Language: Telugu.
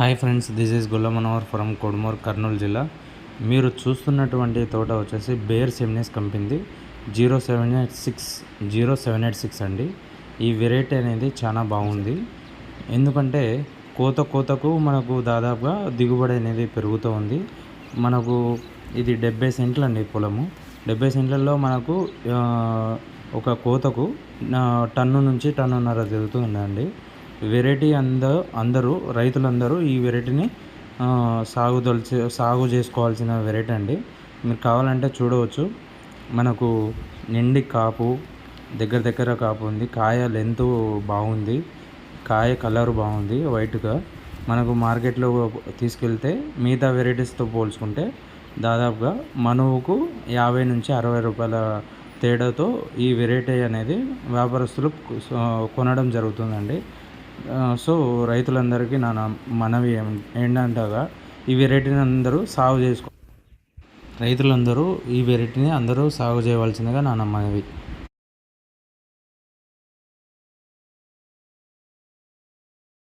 Hi friends this is గుల్లమనోహర్ from Kodumur Kurnool జిల్లా. మీరు చూస్తున్నటువంటి తోట వచ్చేసి బేర్ సెమినీస్ కంపెనీది. Zero seven eight six zero seven eight six అండి. ఈ వెరైటీ అనేది చాలా బాగుంది. ఎందుకంటే కోత కోతకు మనకు దాదాపుగా దిగుబడి అనేది పెరుగుతూ ఉంది. మనకు ఇది డెబ్బై సెంట్లు అండి పొలము. డెబ్బై సెంట్లలో మనకు ఒక కోతకు టన్ను నుంచి టన్నున్నర జరుగుతుందండి వెరైటీ అందరూ అందరూ రైతులందరూ ఈ వెరైటీని ఆ, సాగు చేసుకోవాల్సిన వెరైటీ అండి. మీరు కావాలంటే చూడవచ్చు. మనకు నిండి కాపు దగ్గర దగ్గర కాపు ఉంది. కాయ లెంత్ బాగుంది. కాయ కలర్ బాగుంది వైట్గా. మనకు మార్కెట్లో తీసుకెళ్తే మిగతా వెరైటీస్తో పోల్చుకుంటే దాదాపుగా మనువుకు యాభై నుంచి అరవై రూపాయల తేడాతో ఈ వెరైటీ అనేది వ్యాపారస్తులు కొనడం జరుగుతుందండి. సో రైతులందరికీ నా మనవి ఏం- ఏంటంటగా ఈ వెరైటీని అందరూ సాగు చేసుకో రైతులందరూ ఈ వెరైటీని అందరూ సాగు చేయవలసిందిగా నా మనవి.